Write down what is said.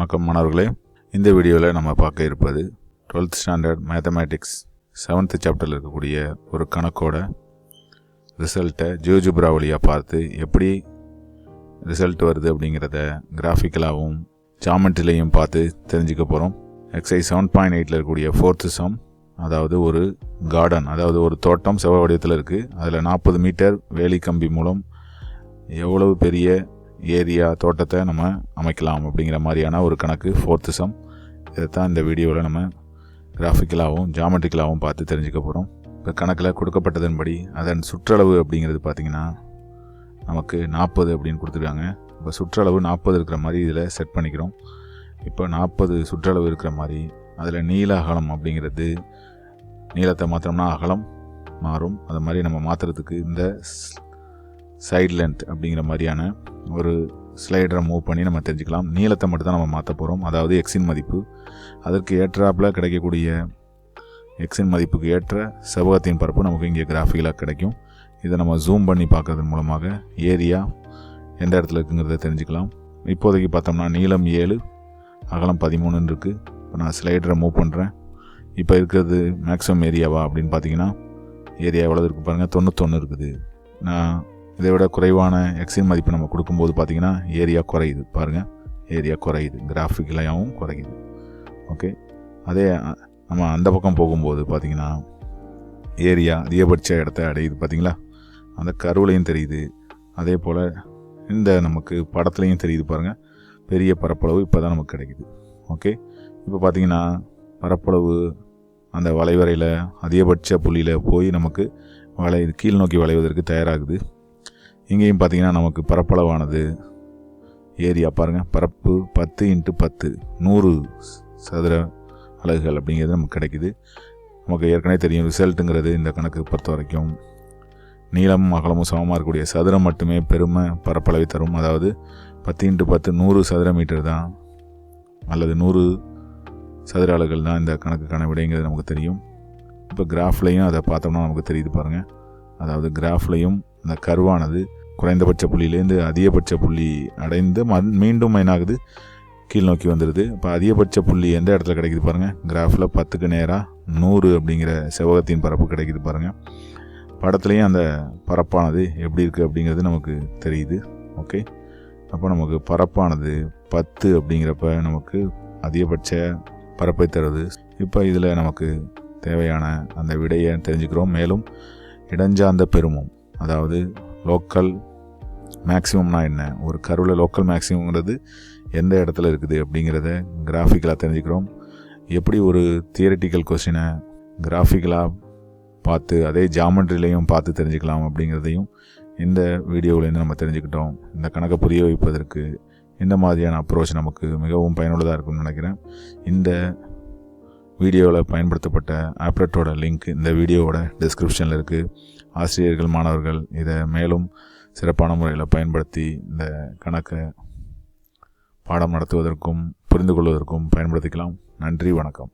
வணக்கம் மாணவர்களே. இந்த வீடியோவில் நம்ம பார்க்க இருப்பது 12th ஸ்டாண்டர்ட் மேத்தமேட்டிக்ஸ் செவன்த்து சாப்டரில் இருக்கக்கூடிய ஒரு கணக்கோட ரிசல்ட்டை ஜியோஜிப்ரா வழியாக பார்த்து எப்படி ரிசல்ட் வருது அப்படிங்கிறத கிராஃபிக்கலாகவும் ஜாமெண்ட்ரிலையும் பார்த்து தெரிஞ்சுக்க போகிறோம் எக்ஸைஸ் செவன் பாயிண்ட் எயிட்டில் இருக்கக்கூடிய ஃபோர்த்து சம் அதாவது ஒரு கார்டன் அதாவது ஒரு தோட்டம் செவ்வ வடிவத்தில் இருக்குது அதில் நாற்பது மீட்டர் வேலி கம்பி மூலம் எவ்வளவு பெரிய ஏரியா தோட்டத்தை நம்ம அமைக்கலாம் அப்படிங்கிற மாதிரியான ஒரு கணக்கு ஃபோர்த்து சம் இதைத்தான் இந்த வீடியோவில் நம்ம கிராஃபிக்கலாகவும் ஜாமெட்ரிக்கலாகவும் பார்த்து தெரிஞ்சுக்க போகிறோம் இப்போ கணக்கில் கொடுக்கப்பட்டதன்படி அதன் சுற்றளவு அப்படிங்கிறது பார்த்திங்கன்னா நமக்கு நாற்பது அப்படின்னு கொடுத்துருக்காங்க. இப்போ சுற்றளவு நாற்பது இருக்கிற மாதிரி இதில் செட் பண்ணிக்கிறோம். இப்போ நாற்பது சுற்றளவு இருக்கிற மாதிரி அதில் நீள அகலம் அப்படிங்கிறது நீளத்தை மாற்றினோம்னா அகலம் மாறும். அது மாதிரி நம்ம மாற்றுறதுக்கு இந்த சைட் லென்த் அப்படிங்கிற மாதிரியான ஒரு ஸ்லைடரை மூவ் பண்ணி நம்ம தெரிஞ்சுக்கலாம். நீளத்தை மட்டும் தான் நம்ம மாற்ற போகிறோம் அதாவது எக்ஸின் மதிப்பு. அதற்கு ஏற்றாப்பில் கிடைக்கக்கூடிய எக்ஸின் மதிப்புக்கு ஏற்ற செவ்வகத்தின் பரப்பு நமக்கு இங்கே கிராஃபிக்கலாக கிடைக்கும். இதை நம்ம ஜூம் பண்ணி பார்க்கறதன் மூலமாக ஏரியா எந்த இடத்துல இருக்குங்கிறத தெரிஞ்சுக்கலாம். இப்போதைக்கு பார்த்தோம்னா நீளம் ஏழு அகலம் பதிமூணுன்னு இருக்குது இப்போ நான் ஸ்லைடரை மூவ் பண்ணுறேன் இப்போ இருக்கிறது மேக்ஸிமம் ஏரியாவா அப்படின்னு பார்த்தீங்கன்னா ஏரியா எவ்வளோ இருக்குது பாருங்கள் தொண்ணூத்தொன்று இருக்குது. நான் இதை விட குறைவான எக்ஸின் மதிப்பு நம்ம கொடுக்கும்போது பார்த்திங்கன்னா ஏரியா குறையுது. பாருங்கள் ஏரியா குறையுது. கிராஃபிக்கலாகவும் குறையுது. ஓகே அதே நம்ம அந்த பக்கம் போகும்போது பார்த்திங்கன்னா ஏரியா அதிகபட்ச இடத்த அடையுது பார்த்திங்களா? அந்த கருவிலையும் தெரியுது. அதே போல் இந்த நமக்கு படத்துலையும் தெரியுது பாருங்கள் பெரிய பரப்பளவு இப்போ தான் நமக்கு கிடைக்குது. ஓகே இப்போ பார்த்திங்கன்னா பரப்பளவு அந்த வளைவரையில் அதிகபட்ச புள்ளியில் போய் நமக்கு வளை கீழ் நோக்கி வளைவதற்கு தயாராகுது. இங்கேயும் பார்த்தீங்கன்னா நமக்கு பரப்பளவானது. ஏரியா பாருங்கள் பரப்பு பத்து இன்ட்டு பத்து. நூறு சதுர அலகுகள் அப்படிங்கிறது நமக்கு கிடைக்குது. நமக்கு ஏற்கனவே தெரியும் ரிசல்ட்டுங்கிறது இந்த கணக்கு பொறுத்த வரைக்கும் நீளமும் அகலமும் சமமாக இருக்கக்கூடிய சதுரம் மட்டுமே பெருமை பரப்பளவை தரும். அதாவது பத்து இன்ட்டு பத்து நூறு சதுர மீட்டர் தான். அல்லது நூறு சதுர அலகுகள் தான் இந்த கணக்குக்கான விடைங்கிறது நமக்கு தெரியும். இப்போ கிராஃப்லையும் அதை பார்த்தோம்னா நமக்கு தெரியுது பாருங்கள் அதாவது கிராஃப்லையும் அந்த கர்வானது குறைந்தபட்ச புள்ளியிலேருந்து அதிகபட்ச புள்ளி அடைந்து மண் மீண்டும் என்னாகுது கீழ் நோக்கி வந்துடுது இப்போ அதிகபட்ச புள்ளி எந்த இடத்துல கிடைக்குது பாருங்கள் கிராஃபில் பத்துக்கு நேராக நூறு அப்படிங்கிற செவகத்தின் பரப்பு கிடைக்குது பாருங்கள் படத்துலேயும் அந்த பரப்பானது எப்படி இருக்குது அப்படிங்கிறது நமக்கு தெரியுது. ஓகே? அப்போ நமக்கு பரப்பானது பத்து அப்படிங்கிறப்ப நமக்கு அதிகபட்ச பரப்பை தருது. இப்போ இதில் நமக்கு தேவையான அந்த விடையை தெரிஞ்சுக்கிறோம். மேலும் இடஞ்சார்ந்த பெருமம் அதாவது லோக்கல் மேக்ஸிமம்னா என்ன? ஒரு கருவில் லோக்கல் மேக்ஸிமங்கிறது எந்த இடத்துல இருக்குது அப்படிங்கிறத கிராஃபிக்கலாக தெரிஞ்சுக்கிறோம். எப்படி ஒரு தியரட்டிக்கல் கொஸ்டினை கிராஃபிக்கலாக பார்த்து அதே ஜாமெட்ரிலையும் பார்த்து தெரிஞ்சுக்கலாம் அப்படிங்கிறதையும் இந்த வீடியோவிலேருந்து நம்ம தெரிஞ்சுக்கிட்டோம். இந்த கணக்கை புரிய வைப்பதற்கு இந்த மாதிரியான அப்ரோச் நமக்கு மிகவும் பயனுள்ளதாக இருக்கும்னு நினைக்கிறேன். இந்த வீடியோவில் பயன்படுத்தப்பட்ட ஆப்லெட்டோட லிங்க் இந்த வீடியோவோட டிஸ்கிரிப்ஷனில் இருக்குது ஆசிரியர்கள் மாணவர்கள் இதை மேலும் சிறப்பான முறையில் பயன்படுத்தி இந்த கணக்கை பாடம் நடத்துவதற்கும் புரிந்து கொள்வதற்கும் பயன்படுத்திக்கலாம். நன்றி வணக்கம்.